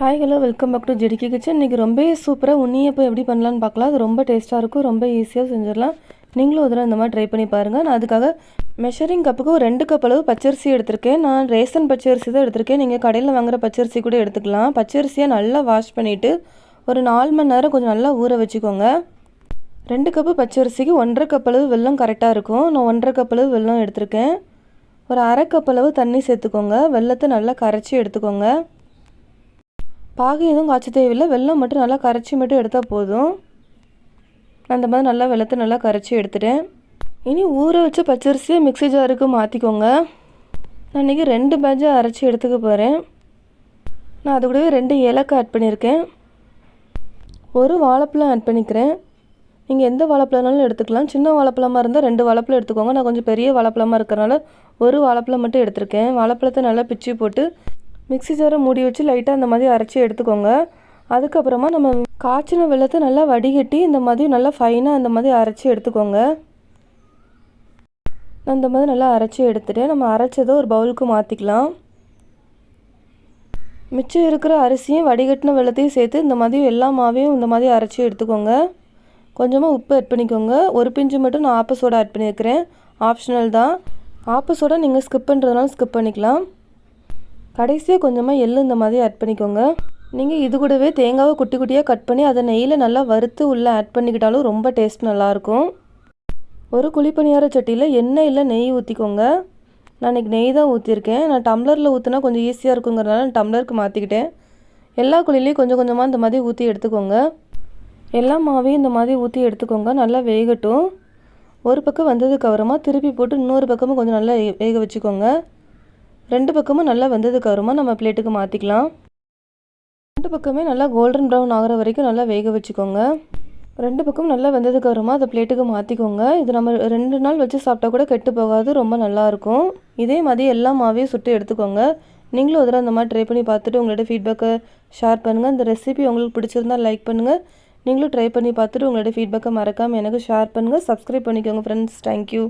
Hi hello welcome back to ஜெடிக்கி kitchen இன்றைக்கி ரொம்ப சூப்பராக உன்னியப்போ எப்படி பண்ணலான்னு பார்க்கலாம். அது ரொம்ப டேஸ்ட்டாக இருக்கும் ரொம்ப ஈஸியாக செஞ்சிடலாம். நீங்களும் ஒரு இந்த மாதிரி ட்ரை பண்ணி பாருங்கள் நான் அதுக்காக மெஷரிங் கப்புக்கு ஒரு ரெண்டு கப் அளவு பச்சரிசி எடுத்திருக்கேன். நான் ரேசன் பச்சரிசி தான் எடுத்திருக்கேன். நீங்கள் கடையில் வாங்குகிற பச்சரிசி கூட எடுத்துக்கலாம். பச்சரிசியை நல்லா வாஷ் பண்ணிவிட்டு ஒரு நாலு மணி நேரம் கொஞ்சம் நல்லா ஊற வச்சுக்கோங்க. ரெண்டு கப்பு பச்சரிசிக்கு ஒன்றரை கப் அளவு வெல்லம் கரெக்டாக இருக்கும். நான் ஒன்றரை கப் அளவு வெல்லம் எடுத்திருக்கேன். ஒரு அரை கப் அளவு தண்ணி சேர்த்துக்கோங்க. வெல்லத்தை நல்லா கரைச்சி எடுத்துக்கோங்க. பாகு எதுவும் காய்ச்ச தேவையில்லை. வெள்ளம் மட்டும் நல்லா கரைச்சி மட்டும் எடுத்தால் போதும். அந்த மாதிரி நல்லா வெள்ளத்தை நல்லா கரைச்சி எடுத்துட்டேன். இனி ஊற வச்ச பச்சரிசியை மிக்ஸி ஜாருக்கு மாற்றிக்கோங்க நான் இன்றைக்கி ரெண்டு பேட்சை அரைச்சி எடுத்துக்க போகிறேன் நான் அது கூடவே ரெண்டு ஏலக்காய் ஆட் பண்ணியிருக்கேன். ஒரு வாழைப்பழம் ஆட் பண்ணிக்கிறேன். நீங்கள் எந்த வாழைப்பழம்னாலும் எடுத்துக்கலாம். சின்ன வாழைப்பழமாக இருந்தால் ரெண்டு வாழைப்பழம் எடுத்துக்கோங்க. நான் கொஞ்சம் பெரிய வாழைப்பழமாக இருக்கிறனால ஒரு வாழைப்பழம் மட்டும் எடுத்திருக்கேன். வாழைப்பழத்தை நல்லா பிச்சு போட்டு மிக்ஸி ஜாரை மூடி வச்சு லைட்டாக அந்த மாதிரி அரைச்சி எடுத்துக்கோங்க. அதுக்கப்புறமா நம்ம காய்ச்சின வெள்ளத்தை நல்லா வடிகட்டி இந்த மாதிரி நல்லா ஃபைனாக அந்த மாதிரி அரைச்சி எடுத்துக்கோங்க. நான் இந்த மாதிரி நல்லா அரைச்சி எடுத்துகிட்டு நம்ம அரைச்சதை ஒரு பவுலுக்கு மாற்றிக்கலாம் மிச்சம் இருக்கிற அரிசியும் வடிகட்டின வெள்ளத்தையும் சேர்த்து இந்த மாதிரி எல்லா மாவையும் இந்த மாதிரி அரைச்சி எடுத்துக்கோங்க. கொஞ்சமாக உப்பு ஆட் பண்ணிக்கோங்க. ஒரு பிஞ்சு மட்டும் நான் ஆப்ப சோடா ஆட் பண்ணியிருக்கிறேன். ஆப்ஷனல் தான். ஆப்ப சோடா நீங்கள் ஸ்கிப் பண்ணுறதுனால ஸ்கிப் பண்ணிக்கலாம். கடைசியாக கொஞ்சமாக எள்ளு இந்த மாதிரி ஆட் பண்ணிக்கோங்க. நீங்கள் இது கூடவே தேங்காவை குட்டி குட்டியாக கட் பண்ணி அதை நெய்யில் நல்லா வறுத்து உள்ளே ஆட் பண்ணிக்கிட்டாலும் ரொம்ப டேஸ்ட் நல்லாயிருக்கும். ஒரு குழிப்பணியார சட்டியில் எண்ணெய் இல்லை நெய் ஊற்றிக்கோங்க நான் இன்றைக்கி நெய் தான் ஊற்றிருக்கேன் நான் டம்ளரில் ஊற்றினா கொஞ்சம் ஈஸியாக இருக்குங்கிறனால நான் டம்ளருக்கு மாற்றிக்கிட்டேன் எல்லா குழிலையும் கொஞ்சம் கொஞ்சமாக இந்த மாதிரி ஊற்றி எடுத்துக்கோங்க. எல்லா மாவையும் இந்த மாதிரி ஊற்றி எடுத்துக்கோங்க. நல்லா வேகட்டும். ஒரு பக்கம் வந்ததுக்கு அப்புறமா திருப்பி போட்டு இன்னொரு பக்கமும் கொஞ்சம் நல்லா வேக வச்சுக்கோங்க. ரெண்டு பக்கமும் நல்லா வெந்ததுக்கு அப்புறமா நம்ம பிளேட்டுக்கு மாற்றிக்கலாம் ரெண்டு பக்கமே நல்லா கோல்டன் ப்ரௌன் ஆகிற வரைக்கும் நல்லா வேக வச்சுக்கோங்க. ரெண்டு பக்கம் நல்லா வெந்ததுக்கு அப்புறமா அதை பிளேட்டுக்கு மாற்றிக்கோங்க இது நம்ம ரெண்டு நாள் வச்சு சாப்பிட்டா கூட கெட்டு போகாது ரொம்ப நல்லாயிருக்கும் இதே மாதிரி எல்லா மாவையும் சுட்டு எடுத்துக்கோங்க. நீங்களும் ஒரு அந்த மாதிரி ட்ரை பண்ணி பார்த்துட்டு உங்களோட ஃபீட்பேக்கை ஷேர் பண்ணுங்கள் இந்த ரெசிபி உங்களுக்கு பிடிச்சிருந்தா லைக் பண்ணுங்கள் நீங்களும் ட்ரை பண்ணி பார்த்துட்டு உங்களோட ஃபீட்பேக்கை மறக்காமல் எனக்கு ஷேர் பண்ணுங்கள் சப்ஸ்கிரைப் பண்ணிக்கோங்க ஃப்ரெண்ட்ஸ் தேங்க்யூ